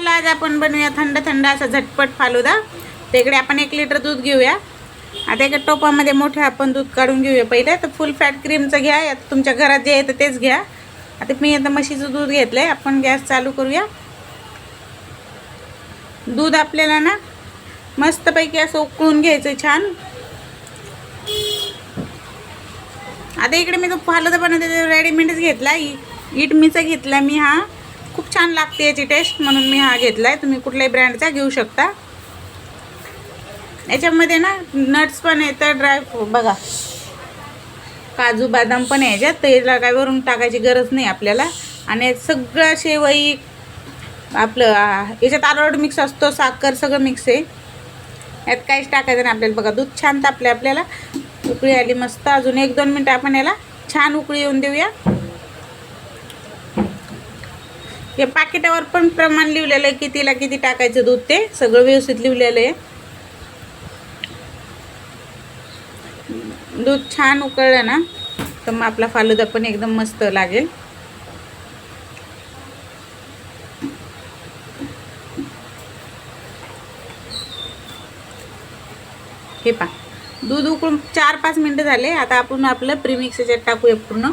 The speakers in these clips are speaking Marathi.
चला आज आपण बनवूया थंड थंड असा झटपट फालुदा. तर इकडे आपण एक लिटर दूध घेऊया. आता एका टोपामध्ये मोठे आपण दूध काढून घेऊया पहिले. तर फुल फॅट क्रीमचं घ्या. या तुमच्या घरात जे येतं तेच घ्या. आता मी आता म्हशीचं दूध घेतलं आहे आपण गॅस चालू करूया. दूध आपल्याला ना मस्तपैकी असं उकळून घ्यायचं छान. आता इकडे मी तो फालुदा बनवते रेडीमेडच घेतला. इ- इटमीचा घेतला मी हा. खूप छान लागते याची टेस्ट म्हणून मी हा घेतला आहे तुम्ही कुठल्याही ब्रँडचा घेऊ शकता. याच्यामध्ये ना नट्स पण येतं ड्राय बघा. काजू बदाम पण आहे याच्यात. तर याला काय वरून टाकायची गरज नाही आपल्याला. आणि सगळं शेवई आपलं याच्यात आरोड मिक्स असतो साखर सगळं मिक्स आहे. यात काहीच टाकायचं नाही आपल्याला. बघा दूध छान तापले आपल्याला. उकळी आली मस्त. अजून एक दोन मिनटं आपण याला छान उकळी येऊन देऊया. हे पाकिटावर पण प्रमाण लिहिलेलं आहे कितीला किती टाकायचं दूध ते. सगळं व्यवस्थित लिहिलेलं आहे. दूध छान उकळलं ना तर मग आपला फालुदा पण एकदम मस्त लागेल. हे पा दूध उकळून चार पाच मिनटं झाले. आता आपण आपलं प्रीमिक्स याच्यात टाकूया पूर्ण.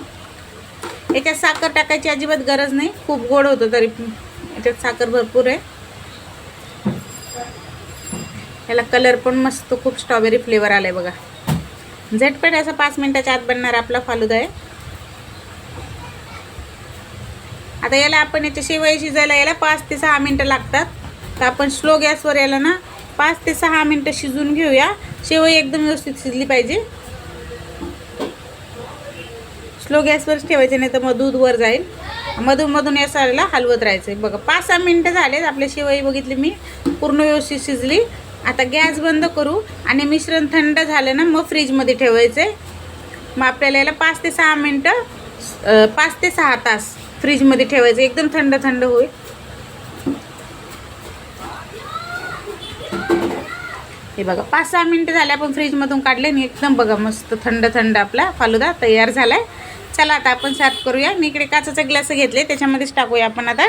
याच्यात साखर टाकायची अजिबात गरज नाही. खूप गोड होतं तरी याच्यात साखर भरपूर आहे. याला कलर पण मस्त खूप स्ट्रॉबेरी फ्लेवर आलाय बघा. झटपट असा पाच मिनिटाच्या आत बनणार आपला फालुदा आहे. आता याला आपण याच्या शेवई शिजायला याला पाच ते सहा मिनटं लागतात. तर आपण स्लो गॅसवर याला ना पाच ते सहा मिनटं शिजून घेऊया. शेवई एकदम व्यवस्थित शिजली पाहिजे. स्लो गॅसवरच ठेवायचे नाही तर मग दूध वर जाईल. मधून मधून या साईडला हलवत राहायचं. बघा पाच सहा मिनटं झालेत. आपल्या शेवई बघितली मी पूर्ण व्यवस्थित शिजली. आता गॅस बंद करू आणि मिश्रण थंड झालं ना मग फ्रीजमध्ये ठेवायचं. आहे मग आपल्याला याला पाच ते सहा मिनटं पाच ते सहा तास फ्रीजमध्ये ठेवायचं. एकदम थंड थंड होईल. हे बघा पाच सहा मिनटं झाले आपण फ्रीजमधून काढले आणि एकदम बघा मस्त थंड थंड आपला फालुदा तयार झाला आहे चला आता आपण सर्व करूया. मी इकडे काचाचा ग्लास घेतले त्याच्यामध्येच टाकूया आपण आता.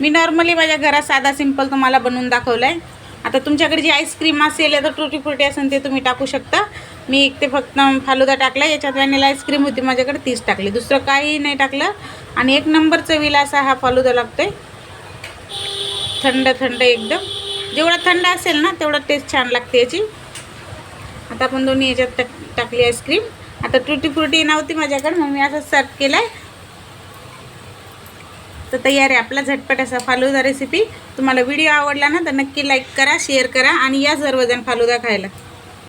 मी नॉर्मली माझ्या घरात साधा सिंपल तुम्हाला बनवून दाखवलं आहे आता तुमच्याकडे जी आईस्क्रीम असेल तर टुटी फ्रुटी असेल ते तुम्ही टाकू शकता. मी एक ते फक्त फालुदा टाकला याच्यात व्हॅनिला आईस्क्रीम होती माझ्याकडे तीच टाकली. दुसरं काही नाही टाकलं. आणि एक नंबर चवीला असा हा फालुदा लागतो आहे थंड थंड एकदम. जेवढा थंड असेल ना तेवढं टेस्ट छान लागते याची. आता आपण दोन्ही याच्यात टाक टाकली आईस्क्रीम आता तुटी फ्रुटी नव्हती माझ्याकडे मग मी असं सर्व केलं आहे तर तयार आहे आपला झटपट असा फालुदा रेसिपी तुम्हाला व्हिडिओ आवडला ना तर नक्की लाईक करा शेअर करा आणि या सर्वजण फालुदा खायला.